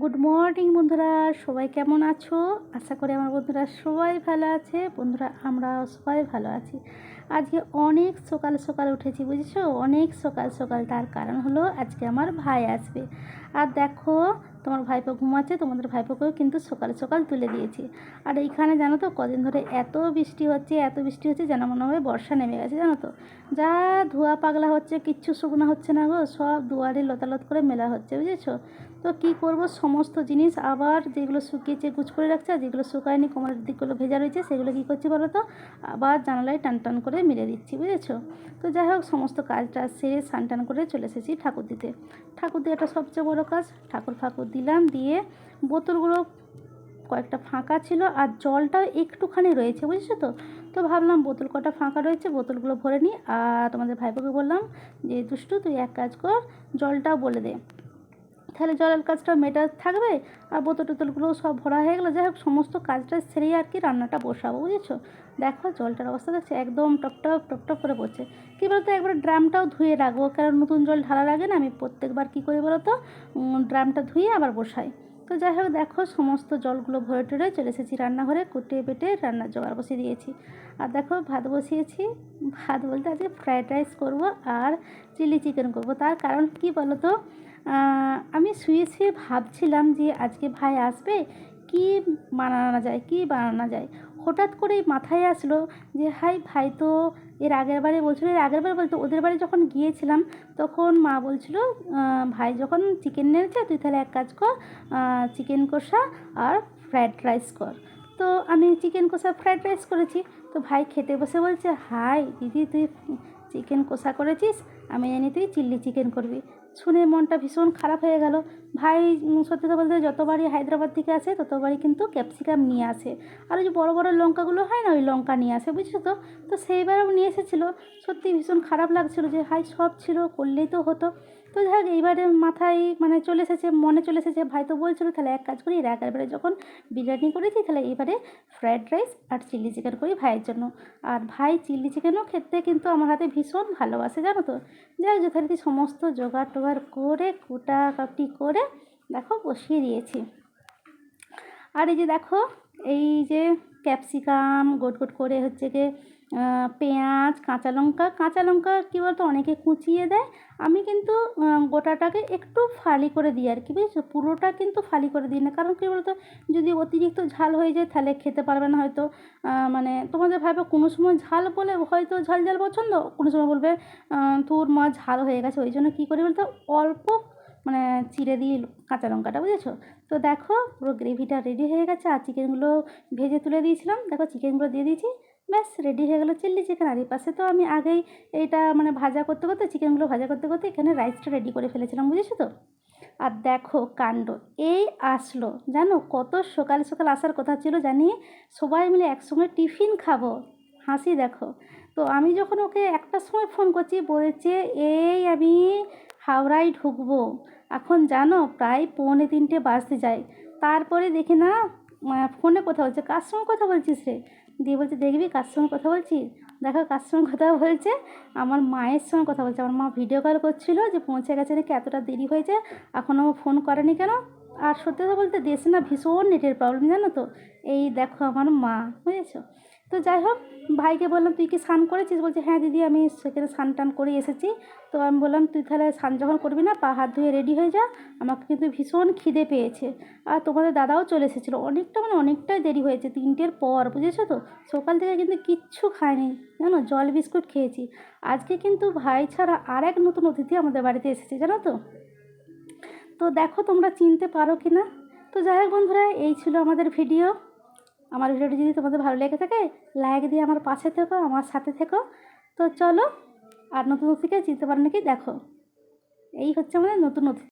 Good morning বন্ধুরা। সবাই কেমন আছো? আশা করি আমার বন্ধুরা সবাই ভালো আছে। বন্ধুরা আমরা সবাই ভালো আছি। আজকে অনেক সকাল সকাল উঠেছি, বুঝেছ? অনেক সকাল সকাল। তার কারণ হলো, আজকে আমার ভাই আসবে। আর দেখো তোমার ভাইপো ঘুমাচ্ছে, তোমাদের ভাইপোকেও কিন্তু সকাল সকাল তুলে দিয়েছি। আর এইখানে জানো তো, কদিন ধরে এত বৃষ্টি হচ্ছে, এত বৃষ্টি হচ্ছে যেন মনে হয় বর্ষা নেমে গেছে, জানো তো? যা ধোয়া পাগলা হচ্ছে, কিচ্ছু শুকনো হচ্ছে না গো, সব দুয়ারে লতালত করে মেলা হচ্ছে, বুঝেছ? তো কি করব? সমস্ত জিনিস আবার যেগুলো শুকিয়েছে গুছ করে রাখছে, আর যেগুলো শুকায়নি, কোমরের দিকগুলো ভেজা রয়েছে, সেগুলো কী করছি বলো তো? আবার জানালায় টান টান করে মেরে দিচ্ছি, বুঝেছ? তো যাই হোক, সমস্ত কাজটা সেরে স্নান টান করে চলে এসেছি ঠাকুর দিতে। ঠাকুর দেওয়াটা সবচেয়ে বড়ো কাজ, ঠাকুর ফাকুর দিলাম, দিয়ে বোতলগুলো কয়েকটা ফাঁকা ছিল আর জলটাও একটুখানি রয়েছে, বুঝেছ তো? তো ভাবলাম বোতল কটা ফাঁকা রয়েছে, বোতলগুলো ভরে নিই। আর তোমাদের ভাইপোকে বললাম যে, দুষ্টু, তুই এক কাজ কর, জলটাও বলে দে। তাহলে জলের কাজটা মেটা থাকবে আর বোতল টোতলগুলোও সব ভরা হয়ে গেলো। যাই হোক সমস্ত কাজটা সেরেই আর কি রান্নাটা বসাবো, বুঝেছ? দেখো, জলটার অবস্থা দেখছে একদম টপটপ টপটপ করে পড়ছে। কী বলতো, একবার ড্রামটাও ধুয়ে রাখব, কারণ নতুন জল ঢালার আগে না, আমি প্রত্যেকবার কী করি বলো তো? ড্রামটা ধুয়ে আবার বসাই। তো যাই হোক, দেখো, সমস্ত জলগুলো ভরে টরে চলে এসেছি রান্নাঘরে কুটিয়ে বেটে রান্নার জোগাড় বসিয়ে দিয়েছি। আর দেখো, ভাত বসিয়েছি। ভাত বলতে আজকে ফ্রায়েড রাইস করব আর চিলি চিকেন করব। তার কারণ কি বলো তো? আমি শুয়ে শুয়ে ভাবছিলাম যে আজকে ভাই আসবে, কি বানানো যায়, কি বানানো যায়। হঠাৎ করেই মাথায় আসলো যে, হাই ভাই, তো এর আগের বারে বলছিল, এর আগের বার বলতো, ওদের বাড়ি যখন গিয়েছিলাম, তখন মা বলছিল ভাই, যখন চিকেন নিয়েছে তুই তাহলে এক কাজ কর চিকেন কষা আর ফ্রায়েড রাইস কর। তো আমি চিকেন কষা ফ্রায়েড রাইস করেছি। তো ভাই খেতে বসে বলছে, হাই, দিদি, তুই চিকেন কষা করেছিস, আমি জানি তুই চিল্লি চিকেন করবি। শুনে মনটা ভীষণ খারাপ হয়ে গেল। ভাই সত্যি কথা বলতে যতবারই হায়দ্রাবাদ থেকে আসে, ততবারই কিন্তু ক্যাপসিকাম নিয়ে আসে। আর ওই যে বড়ো বড়ো লঙ্কাগুলো হয় না, ওই লঙ্কা নিয়ে আসে, বুঝছ তো? তো সেইবারও নিয়ে এসেছিল। সত্যি ভীষণ খারাপ লাগছিল যে হাই সব ছিল, করলেই তো হতো। তো যাই হোক, এইবারে মাথায় মানে চলে এসেছে, মনে চলে এসেছে, ভাই তো বলছিলো, তাহলে এক কাজ করি, এর আগেরবারে যখন বিরিয়ানি করেছি, তাহলে এবারে ফ্রায়েড রাইস আর চিলি চিকেন করি ভাইয়ের জন্য। আর ভাই চিলি চিকেনও খেতে কিন্তু আমার হাতে ভীষণ ভালোবাসে, জানো তো? যাই হোক, যথারীতি সমস্ত জোগাড় টোগাড় করে, কুটা কাটি করে, দেখো, বসিয়ে দিয়েছি। আর এই যে দেখো, এই যে ক্যাপসিকাম গোট গোট করে হচ্ছে গিয়ে পেঁয়াজ, কাঁচা লঙ্কা। কাঁচা লঙ্কা কী বলতো, অনেকে কুচিয়ে দেয়। আমি কিন্তু গোটাটাকে একটু ফালি করে দিই আর কি, বুঝেছ? পুরোটা কিন্তু ফালি করে দিই না। কারণ কী বলতো, যদি অতিরিক্ত ঝাল হয়ে যায়, তাহলে খেতে পারবে না হয়তো। মানে তোমাদের ভাবে কোনো সময় ঝাল বলে হয়তো ঝাল ঝাল পছন্দ, কোনো সময় বলবে তোর মা ঝাল হয়ে গেছে, ওই জন্য কী করি বলতো, অল্প মানে চিড়ে দিই কাঁচা লঙ্কাটা, বুঝেছ? তো দেখো, পুরো গ্রেভিটা রেডি হয়ে গেছে। আর চিকেনগুলো ভেজে তুলে দিয়েছিলাম। দেখো চিকেনগুলো দিয়ে দিয়েছি। ব্যাস রেডি হয়ে গেলো চিল্লি চিকেন আর এই পাশে তো আমি আগেই এইটা মানে ভাজা করতে করতে চিকেনগুলো ভাজা করতে করতে এখানে রাইসটা রেডি করে ফেলেছিলাম, বুঝেছ তো? আর দেখো কাণ্ড, এই আসলো। জানো কত সকাল সকাল আসার কথা ছিল জানি সবাই মিলে একসঙ্গে টিফিন খাব। হাসি দেখো। তো আমি যখন ওকে একটা সময় ফোন করছি, বলেছে এই আমি হাওড়ায় ঢুকবো। এখন জানো প্রায় পৌনে তিনটে বাজতে যায়। তারপরে দেখি না ফোনে কথা বলছে, কার সঙ্গে কথা বলছিস রে? দিয়ে বলছে, দেখবি কার সঙ্গে কথা বলছি দেখো কার সঙ্গে কথা বলছে, আমার মায়ের সঙ্গে কথা বলছে। আমার মা ভিডিও কল করছিল যে পৌঁছে গেছে নাকি, এতটা দেরি হয়েছে এখনও ফোন করেনি কেন? আর সত্যি কথা বলতে দেশে না ভীষণ নেটের প্রবলেম জানো তো? এই দেখো আমার মা, বুঝেছ? তো যাই হোক, ভাইকে বললাম, তুই কি স্নান করেছিস? বলছে হ্যাঁ দিদি, আমি সেখানে স্নান টান করে এসেছি। তো আমি বললাম, তুই তাহলে স্নান যখন করবি না, পা হাত ধুয়ে রেডি হয়ে যা। আমাকে কিন্তু ভীষণ খিদে পেয়েছে। আর তোমাদের দাদাও চলে এসেছিল। অনেকটা মানে অনেকটাই দেরি হয়েছে, তিনটের পর, বুঝেছ তো? সকাল থেকে কিন্তু কিচ্ছু খায়নি জানো, জল বিস্কুট খেয়েছি। আজকে কিন্তু ভাই ছাড়া আর এক নতুন অতিথি আমাদের বাড়িতে এসেছে, জানো তো? তো দেখো তোমরা চিনতে পারো কি না তো যাই হোক বন্ধুরা, এই ছিল আমাদের ভিডিও আমার ভিডিওটি যদি তোমাদের ভালো লেগে থাকে লাইক দিয়ে আমার পাশে থেকো, আমার সাথে থেকো। তো চলো, আর নতুন অতিথিকে চিনতে পারো নাকি? দেখো। এই হচ্ছে আমাদের নতুন অতিথি